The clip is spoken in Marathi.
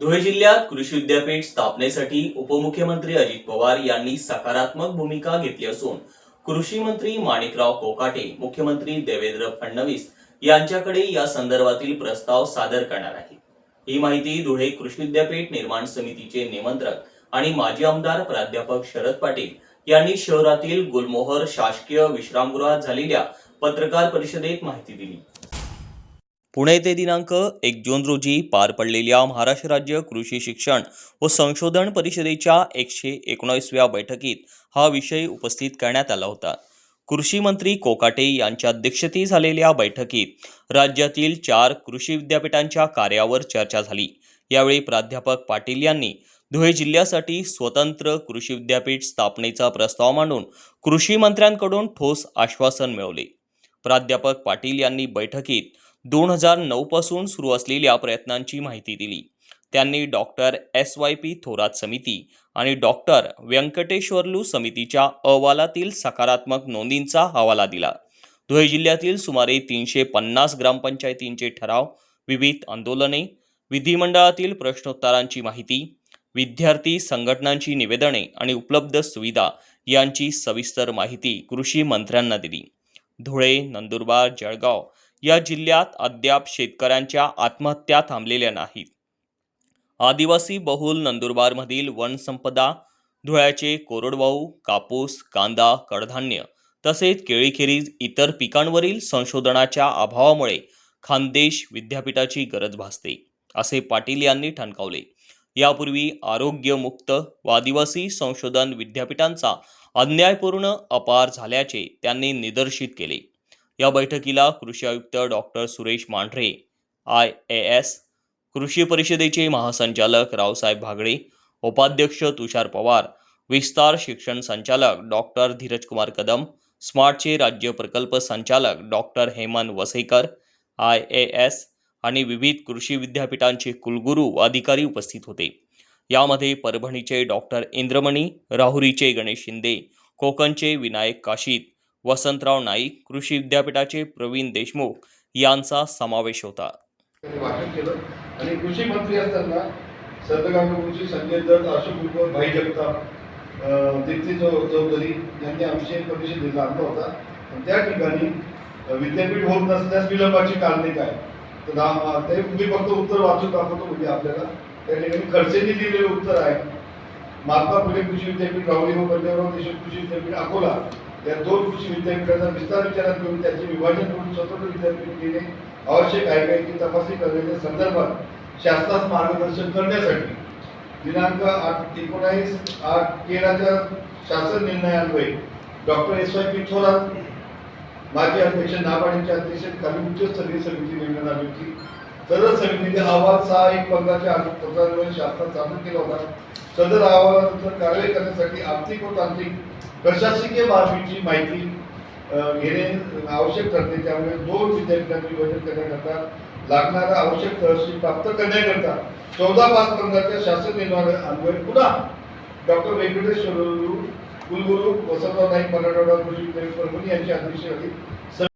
धुळे जिल्ह्यात कृषी विद्यापीठ स्थापनेसाठी उपमुख्यमंत्री अजित पवार यांनी सकारात्मक भूमिका घेतली असून कृषी मंत्री माणिकराव कोकाटे मुख्यमंत्री देवेंद्र फडणवीस यांच्याकडे या संदर्भातील प्रस्ताव सादर करणार आहे ही माहिती धुळे कृषी विद्यापीठ निर्माण समितीचे निमंत्रक आणि माजी आमदार प्राध्यापक शरद पाटील यांनी शहरातील गुलमोहर शासकीय विश्रामगृहात झालेल्या पत्रकार परिषदेत माहिती दिली. पुणे ते दिनांक एक जून रोजी पार पडलेल्या महाराष्ट्र राज्य कृषी शिक्षण व संशोधन परिषदेच्या एकशे एकोणीसव्या बैठकीत हा विषय उपस्थित करण्यात आला होता. कृषी मंत्री कोकाटे यांच्या अध्यक्षतेखाली झालेल्या बैठकीत राज्यातील चार कृषी विद्यापीठांच्या कार्यावर चर्चा झाली. यावेळी प्राध्यापक पाटील यांनी धुळे जिल्ह्यासाठी स्वतंत्र कृषी विद्यापीठ स्थापनेचा प्रस्ताव मांडून कृषी मंत्र्यांकडून ठोस आश्वासन मिळवले. प्राध्यापक पाटील यांनी बैठकीत दोन हजार नऊ पासून सुरू असलेल्या प्रयत्नांची माहिती दिली. त्यांनी doctor S Y P Thorat समिती आणि डॉक्टर व्यंकटेश्वरलू समितीच्या अहवालातील सकारात्मक नोंदींचा हवाला दिला. धुळे जिल्ह्यातील सुमारे तीनशे पन्नास ग्रामपंचायतींचे ठराव विविध आंदोलने विधिमंडळातील प्रश्नोत्तरांची माहिती विद्यार्थी संघटनांची निवेदने आणि उपलब्ध सुविधा यांची सविस्तर माहिती कृषी मंत्र्यांना दिली. धुळे नंदुरबार जळगाव या जिल्ह्यात अद्याप शेतकऱ्यांच्या आत्महत्या थांबलेल्या नाहीत. आदिवासी बहुल नंदुरबारमधील वनसंपदा धुळ्याचे कोरडवाहू कापूस कांदा कडधान्य तसेच केळीखेरीज इतर पिकांवरील संशोधनाच्या अभावामुळे खानदेश विद्यापीठाची गरज भासते असे पाटील यांनी ठणकावले. यापूर्वी आरोग्यमुक्त व आदिवासी संशोधन विद्यापीठांचा अन्यायपूर्ण अपार झाल्याचे त्यांनी निदर्शित केले. या बैठकीला कृषी आयुक्त doctor Suresh Mandhare I A S कृषी परिषदेचे महासंचालक रावसाहेब भागडे उपाध्यक्ष तुषार पवार विस्तार शिक्षण संचालक डॉक्टर धीरजकुमार कदम स्मार्टचे राज्य प्रकल्प संचालक doctor Hemant Wasekar I A S आणि विविध कृषी विद्यापीठांचे कुलगुरू व अधिकारी उपस्थित होते. यामध्ये परभणीचे डॉक्टर इंद्रमणी राहुरीचे गणेश शिंदे कोकणचे विनायक काशीत वसंतराव नाईक कृषी विद्यापीठाचे प्रवीण देशमुख यांचा समावेश होता. आणि कृषी मंत्री असताना सर्वकांड कृषी संजय दत्त अशोक उद्धव भाई जगताप दीप्ती चौधरी यांनी अभिषेक परिषदेला आणला होता. त्या ठिकाणी विद्यापीठ होत नसल्यास विलंबाची कारणे काय? तर ते मी फक्त उत्तर वाचून दाखवतो म्हणजे आपल्याला. त्या ठिकाणी खडसेंनी दिलेले उत्तर आहे. महात्मा फुले कृषी विद्यापीठ राहुरी व पंजाबराव देशमुख कृषी विद्यापीठ अकोला. या दोन कृषी विद्यापीठाचा विस्तार विचारात घेऊन त्याचे विभाजन करून स्वतंत्र विद्यापीठ घेणे आवश्यक आहे का याची तपासणी करण्याच्या संदर्भात शासनास मार्गदर्शन करण्यासाठी दिनांक आठ एकोणावीस आठ तेराच्या शासन निर्णयान्वये doctor S Y P Thorat माजी अध्यक्ष नाबार्डचे अध्यक्ष खाली उच्चस्तरीय समिती नेमण्यात आली होती. सदर समितीने अहवाल सहा एक पंधराच्या प्रकारामुळे शासनात सादर केला होता. सदर अहवालानंतर कारवाई करण्यासाठी आर्थिक व तांत्रिक प्रशासकीय बाबीची माहिती घेणे आवश्यक ठरते. त्यामुळे दोन विद्यापीठांचे विभाजन करण्याकरता लागणारा आवश्यक तहसील प्राप्त करण्याकरता चौदा पाच पंधराच्या शासन निर्माण पुन्हा डॉक्टर व्यंकटेश्वर कुलगुरू वसंतराव नाईक मराठवाडा कृषी विद्यापीठ परभणी यांच्या अध्यक्षतेखाली